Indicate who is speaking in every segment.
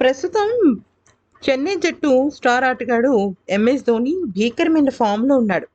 Speaker 1: ప్రస్తుతం చెన్నై జట్టు స్టార్ ఆటగాడు ఎంఎస్ ధోని భీకరమైన ఫామ్లో ఉన్నాడు.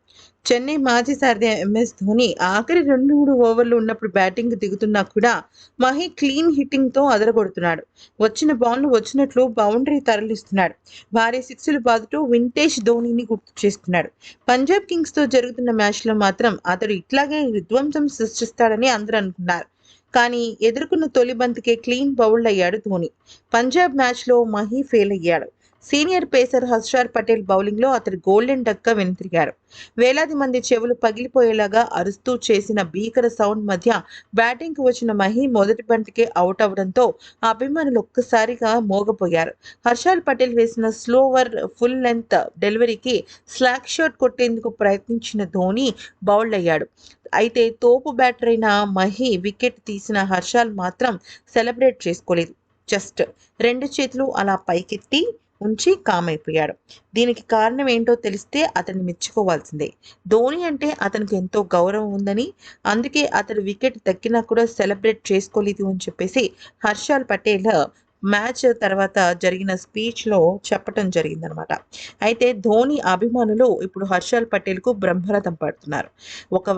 Speaker 1: చెన్నై మాజీ సారథి ఎంఎస్ ధోని ఆఖరి రెండు మూడు ఓవర్లు ఉన్నప్పుడు బ్యాటింగ్ దిగుతున్నా కూడా మహి క్లీన్ హిట్టింగ్తో అదరగొడుతున్నాడు. వచ్చిన బాల్ను వచ్చినట్లు బౌండరీ తరలిస్తున్నాడు. భారీ సిక్స్లు బాదుతూ వింటేజ్ ధోనిని గుర్తు చేస్తున్నాడు. పంజాబ్ కింగ్స్తో జరుగుతున్న మ్యాచ్లో మాత్రం అతడు ఇట్లాగే విధ్వంసం సృష్టిస్తాడని అందరూ అనుకున్నారు. కానీ ఎదుర్కొన్న తొలి బంతికే క్లీన్ బౌల్డ్ అయ్యాడు ధోని. పంజాబ్ మ్యాచ్లో మహి ఫెయిల్ అయ్యాడు. సీనియర్ పేసర్ హర్షార్ పటేల్ బౌలింగ్లో అతడు గోల్డెన్ డక్గా వెనుతిరిగారు. వేలాది మంది చెవులు పగిలిపోయేలాగా అరుస్తూ చేసిన భీకర సౌండ్ మధ్య బ్యాటింగ్కు వచ్చిన మహి మొదటి బంతికే అవుట్ అవడంతో అభిమానులు ఒక్కసారిగా మోగపోయారు. హర్షాల్ పటేల్ వేసిన స్లోవర్ ఫుల్ లెంత్ డెలివరీకి స్లాక్ షాట్ కొట్టేందుకు ప్రయత్నించిన ధోని బౌల్డ్ అయ్యాడు అయితే తోపు బ్యాటర్ అయిన మహి వికెట్ తీసిన హర్షాల్ మాత్రం సెలబ్రేట్ చేసుకోలేదు. జస్ట్ రెండు చేతులు అలా పైకెత్తి ఉంచి కామైపోయాడు. దీనికి కారణం ఏంటో తెలిస్తే అతన్ని మెచ్చుకోవాల్సిందే. ధోని అంటే అతనికి ఎంతో గౌరవం ఉందని అందుకే అతడు వికెట్ తగ్గినా కూడా సెలబ్రేట్ చేసుకోలేదు అని చెప్పేసి హర్షాల్ పటేల్ మ్యాచ్ తర్వాత జరిగిన స్పీచ్లో చెప్పటం జరిగిందనమాట. అయితే ధోని అభిమానులు ఇప్పుడు హర్షాల్ పటేల్కు బ్రహ్మరథం పడుతున్నారు. ఒక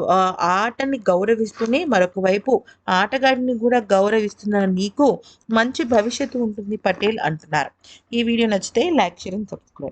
Speaker 1: ఆటని గౌరవిస్తూనే మరొక వైపు ఆటగాడిని కూడా గౌరవిస్తున్న నీకు మంచి భవిష్యత్తు ఉంటుంది పటేల్ అంటున్నారు. ఈ వీడియో నచ్చితే లైక్ షేర్ అండ్ సబ్స్క్రైబ్.